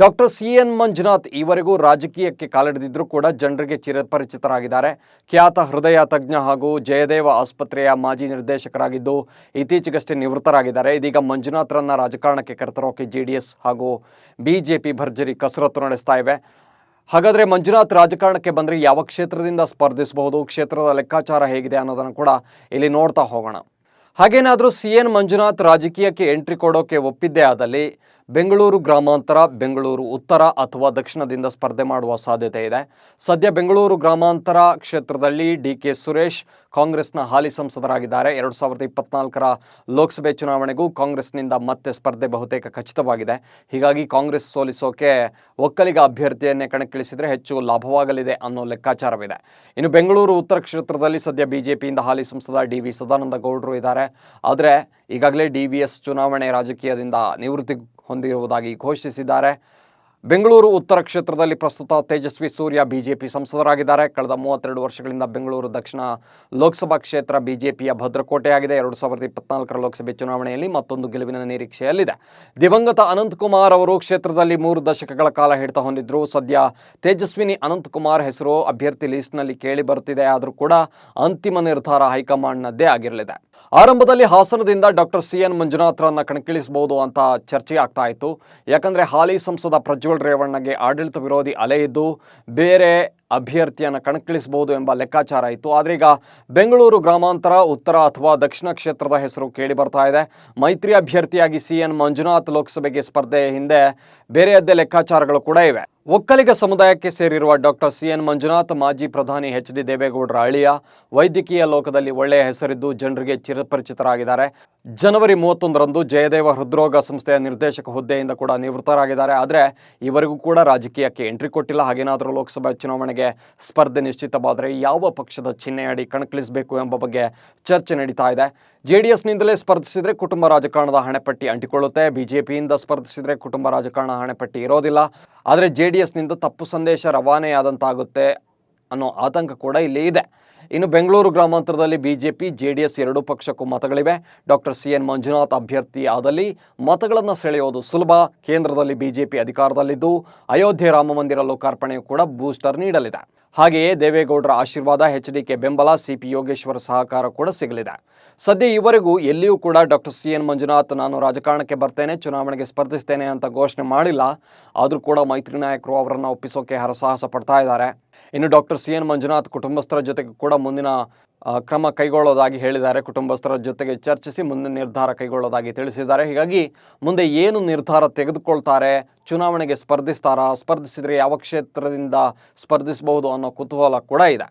Doctor C N Manjunath ಈವರೆಗೂ ರಾಜಕೀಯಕ್ಕೆ ಕಾಲಿಡದಿದ್ರೂ ಕೂಡ ಜನರಿಗೆ ಚಿರಪರಿಚಿತರಾಗಿದ್ದಾರೆ. ಖ್ಯಾತ ಹೃದಯ ತಜ್ಞ ಹಾಗೂ ಜಯದೇವ ಆಸ್ಪತ್ರೆಯ ಮಾಜಿ ನಿರ್ದೇಶಕರಾಗಿದ್ದು ಇತ್ತೀಚೆಗಷ್ಟೇ ನಿವೃತ್ತರಾಗಿದ್ದಾರೆ. ಇದೀಗ ಮಂಜುನಾಥ್ರನ್ನ ರಾಜಕಾರಣಕ್ಕೆ ಕರೆತರೋಕೆ ಜೆಡಿಎಸ್ ಹಾಗೂ ಬಿಜೆಪಿ ಭರ್ಜರಿ ಕಸರತ್ತು ನಡೆಸ್ತಾ ಇವೆ. ಹಾಗಾದರೆ ಮಂಜುನಾಥ್ ರಾಜಕಾರಣಕ್ಕೆ ಬಂದರೆ ಯಾವ ಕ್ಷೇತ್ರದಿಂದ ಸ್ಪರ್ಧಿಸಬಹುದು? ಕ್ಷೇತ್ರದ ಲೆಕ್ಕಾಚಾರ ಹೇಗಿದೆ ಅನ್ನೋದನ್ನು ಕೂಡ ಇಲ್ಲಿ ನೋಡ್ತಾ ಹೋಗೋಣ. ಹಾಗೇನಾದರೂ ಸಿ ಎನ್ ಮಂಜುನಾಥ್ ರಾಜಕೀಯಕ್ಕೆ ಎಂಟ್ರಿ ಕೊಡೋಕೆ ಒಪ್ಪಿದ್ದೇ ಆದಲ್ಲಿ ಬೆಂಗಳೂರು ಗ್ರಾಮಾಂತರ, ಬೆಂಗಳೂರು ಉತ್ತರ ಅಥವಾ ದಕ್ಷಿಣದಿಂದ ಸ್ಪರ್ಧೆ ಮಾಡುವ ಸಾಧ್ಯತೆ ಇದೆ. ಸದ್ಯ ಬೆಂಗಳೂರು ಗ್ರಾಮಾಂತರ ಕ್ಷೇತ್ರದಲ್ಲಿ ಡಿ ಕೆ ಸುರೇಶ್ ಕಾಂಗ್ರೆಸ್ನ ಹಾಲಿ ಸಂಸದರಾಗಿದ್ದಾರೆ. ಎರಡು ಸಾವಿರದ ಇಪ್ಪತ್ನಾಲ್ಕರ ಲೋಕಸಭೆ ಚುನಾವಣೆಗೂ ಕಾಂಗ್ರೆಸ್ನಿಂದ ಮತ್ತೆ ಸ್ಪರ್ಧೆ ಬಹುತೇಕ ಖಚಿತವಾಗಿದೆ. ಹೀಗಾಗಿ ಕಾಂಗ್ರೆಸ್ ಸೋಲಿಸೋಕೆ ಒಕ್ಕಲಿಗ ಅಭ್ಯರ್ಥಿಯನ್ನೇ ಕಣಕ್ಕಿಳಿಸಿದರೆ ಹೆಚ್ಚು ಲಾಭವಾಗಲಿದೆ ಅನ್ನೋ ಲೆಕ್ಕಾಚಾರವಿದೆ. ಇನ್ನು ಬೆಂಗಳೂರು ಉತ್ತರ ಕ್ಷೇತ್ರದಲ್ಲಿ ಸದ್ಯ ಬಿಜೆಪಿಯಿಂದ ಹಾಲಿ ಸಂಸದ ಡಿ ವಿ ಸದಾನಂದ ಗೌಡರು ಇದ್ದಾರೆ. ಆದರೆ ಈಗಾಗಲೇ ಡಿ ವಿ ಎಸ್ ಚುನಾವಣೆ ರಾಜಕೀಯದಿಂದ ನಿವೃತ್ತಿ ಹೊಂದಿರುವುದಾಗಿ ಘೋಷಿಸಿದ್ದಾರೆ. ಬೆಂಗಳೂರು ಉತ್ತರ ಕ್ಷೇತ್ರದಲ್ಲಿ ಪ್ರಸ್ತುತ ತೇಜಸ್ವಿ ಸೂರ್ಯ ಬಿಜೆಪಿ ಸಂಸದರಾಗಿದ್ದಾರೆ. ಕಳೆದ ಮೂವತ್ತೆರಡು ವರ್ಷಗಳಿಂದ ಬೆಂಗಳೂರು ದಕ್ಷಿಣ ಲೋಕಸಭಾ ಕ್ಷೇತ್ರ ಬಿಜೆಪಿಯ ಭದ್ರಕೋಟೆಯಾಗಿದೆ. ಎರಡು ಸಾವಿರದ ಇಪ್ಪತ್ನಾಲ್ಕರ ಲೋಕಸಭೆ ಚುನಾವಣೆಯಲ್ಲಿ ಮತ್ತೊಂದು ಗೆಲುವಿನ ನಿರೀಕ್ಷೆಯಲ್ಲಿದೆ. ದಿವಂಗತ ಅನಂತಕುಮಾರ್ ಅವರು ಕ್ಷೇತ್ರದಲ್ಲಿ ಮೂರು ದಶಕಗಳ ಕಾಲ ಹಿಡಿತ ಹೊಂದಿದ್ರು. ಸದ್ಯ ತೇಜಸ್ವಿನಿ ಅನಂತಕುಮಾರ್ ಹೆಸರು ಅಭ್ಯರ್ಥಿ ಲಿಸ್ಟ್ನಲ್ಲಿ ಕೇಳಿ ಬರುತ್ತಿದೆ. ಆದರೂ ಕೂಡ ಅಂತಿಮ ನಿರ್ಧಾರ ಹೈಕಮಾಂಡ್ನದ್ದೇ ಆಗಿರಲಿದೆ. ಆರಂಭದಲ್ಲಿ ಹಾಸನದಿಂದ ಡಾಕ್ಟರ್ ಸಿ ಎನ್ ಮಂಜುನಾಥ್ರನ್ನ ಕಣಕ್ಕಿಳಿಸಬಹುದು ಅಂತ ಚರ್ಚೆ ಆಗ್ತಾ ಇತ್ತು ಯಾಕಂದ್ರೆ ಹಾಲಿ ಸಂಸದ ಪ್ರಜ್ವಲ್ ರೇವಣ್ಣಗೆ ಆಡಳಿತ ವಿರೋಧಿ ಅಲೆ ಇದ್ದು, ಬೇರೆ ಅಭ್ಯರ್ಥಿಯನ್ನು ಕಣಕ್ಕಿಳಿಸಬಹುದು ಎಂಬ ಲೆಕ್ಕಾಚಾರ ಇತ್ತು. ಆದರೆ ಈಗ ಬೆಂಗಳೂರು ಗ್ರಾಮಾಂತರ, ಉತ್ತರ ಅಥವಾ ದಕ್ಷಿಣ ಕ್ಷೇತ್ರದ ಹೆಸರು ಕೇಳಿ ಬರ್ತಾ ಇದೆ. ಮೈತ್ರಿ ಅಭ್ಯರ್ಥಿಯಾಗಿ ಸಿ ಎನ್ ಮಂಜುನಾಥ್ ಲೋಕಸಭೆಗೆ ಸ್ಪರ್ಧೆ ಹಿಂದೆ ಬೇರೆಯದ್ದೇ ಲೆಕ್ಕಾಚಾರಗಳು ಕೂಡ ಇವೆ. ಒಕ್ಕಲಿಗ ಸಮುದಾಯಕ್ಕೆ ಸೇರಿರುವ ಡಾಕ್ಟರ್ ಸಿ ಎನ್ ಮಂಜುನಾಥ್, ಮಾಜಿ ಪ್ರಧಾನಿ ಎಚ್ ಡಿ ದೇವೇಗೌಡರ ಅಳಿಯ ವೈದ್ಯಕೀಯ ಲೋಕದಲ್ಲಿ ಒಳ್ಳೆಯ ಹೆಸರಿದ್ದು ಜನರಿಗೆ ಚಿರಪರಿಚಿತರಾಗಿದ್ದಾರೆ. ಜನವರಿ ಮೂವತ್ತೊಂದರಂದು ಜಯದೇವ ಹೃದ್ರೋಗ ಸಂಸ್ಥೆಯ ನಿರ್ದೇಶಕ ಹುದ್ದೆಯಿಂದ ಕೂಡ ನಿವೃತ್ತರಾಗಿದ್ದಾರೆ. ಆದರೆ ಇವರಿಗೂ ಕೂಡ ರಾಜಕೀಯಕ್ಕೆ ಎಂಟ್ರಿ ಕೊಟ್ಟಿಲ್ಲ. ಹಾಗೇನಾದರೂ ಲೋಕಸಭಾ ಚುನಾವಣೆಗೆ ಸ್ಪರ್ಧೆ ನಿಶ್ಚಿತವಾದರೆ ಯಾವ ಪಕ್ಷದ ಚಿಹ್ನೆಯಡಿ ಕಣಕ್ಕಿಳಿಸಬೇಕು ಎಂಬ ಬಗ್ಗೆ ಚರ್ಚೆ ನಡೀತಾ ಇದೆ. ಜೆಡಿಎಸ್ನಿಂದಲೇ ಸ್ಪರ್ಧಿಸಿದರೆ ಕುಟುಂಬ ರಾಜಕಾರಣದ ಹಣೆಪಟ್ಟಿ ಅಂಟಿಕೊಳ್ಳುತ್ತೆ. ಬಿಜೆಪಿಯಿಂದ ಸ್ಪರ್ಧಿಸಿದರೆ ಕುಟುಂಬ ರಾಜಕಾರಣ ಹಣೆಪಟ್ಟಿ ಇರೋದಿಲ್ಲ. ಆದರೆ ಜೆ ಡಿ ಎಸ್ನಿಂದ ತಪ್ಪು ಸಂದೇಶ ರವಾನೆಯಾದಂತಾಗುತ್ತೆ. ಅನ್ನೋ ಆತಂಕ ಕೂಡ ಇಲ್ಲಿ ಇದೆ. ಇನ್ನು ಬೆಂಗಳೂರು ಗ್ರಾಮಾಂತರದಲ್ಲಿ ಬಿಜೆಪಿ, ಜೆಡಿಎಸ್ ಎರಡೂ ಪಕ್ಷಕ್ಕೂ ಮತಗಳಿವೆ. ಡಾಕ್ಟರ್ ಸಿ ಎನ್ ಮಂಜುನಾಥ್ ಅಭ್ಯರ್ಥಿ ಆದಲ್ಲಿ ಮತಗಳನ್ನು ಸೆಳೆಯೋದು ಸುಲಭ. ಕೇಂದ್ರದಲ್ಲಿ ಬಿಜೆಪಿ ಅಧಿಕಾರದಲ್ಲಿದ್ದು ಅಯೋಧ್ಯೆ ರಾಮ ಮಂದಿರ ಲೋಕಾರ್ಪಣೆಯು ಕೂಡ ಬೂಸ್ಟರ್ ನೀಡಲಿದೆ. ಹಾಗೆಯೇ ದೇವೇಗೌಡರ ಆಶೀರ್ವಾದ, ಎಚ್ ಡಿಕೆ ಬೆಂಬಲ ಸಿಪಿ ಯೋಗೇಶ್ವರ ಸಹಕಾರ ಕೂಡ ಸಿಗಲಿದೆ. ಸದ್ಯ ಈವರೆಗೂ ಎಲ್ಲಿಯೂ ಕೂಡ ಡಾಕ್ಟರ್ ಸಿ ಎನ್ ಮಂಜುನಾಥ್ ನಾನು ರಾಜಕಾರಣಕ್ಕೆ ಬರ್ತೇನೆ, ಚುನಾವಣೆಗೆ ಸ್ಪರ್ಧಿಸ್ತೇನೆ ಅಂತ ಘೋಷಣೆ ಮಾಡಿಲ್ಲ. ಆದರೂ ಕೂಡ ಮೈತ್ರಿ ನಾಯಕರು ಅವರನ್ನು ಒಪ್ಪಿಸೋಕೆ ಹರಸಾಹಸ ಪಡ್ತಾ ಇದ್ದಾರೆ. ಇನ್ನು ಡಾಕ್ಟರ್ ಸಿ ಎನ್ ಮಂಜುನಾಥ್ ಕುಟುಂಬಸ್ಥರ ಜೊತೆಗೆ ಕೂಡ ಮುಂದಿನ ಕ್ರಮ ಕೈಗೊಳ್ಳೋದಾಗಿ ಹೇಳಿದ್ದಾರೆ. ಕುಟುಂಬಸ್ಥರ ಜೊತೆಗೆ ಚರ್ಚಿಸಿ ಮುಂದಿನ ನಿರ್ಧಾರ ಕೈಗೊಳ್ಳೋದಾಗಿ ತಿಳಿಸಿದ್ದಾರೆ. ಹೀಗಾಗಿ ಮುಂದೆ ಏನು ನಿರ್ಧಾರ ತೆಗೆದುಕೊಳ್ತಾರೆ, ಚುನಾವಣೆಗೆ ಸ್ಪರ್ಧಿಸ್ತಾರಾ, ಸ್ಪರ್ಧಿಸಿದರೆ ಯಾವ ಕ್ಷೇತ್ರದಿಂದ ಸ್ಪರ್ಧಿಸಬಹುದು ಅನ್ನೋ ಕುತೂಹಲ ಕೂಡ ಇದೆ.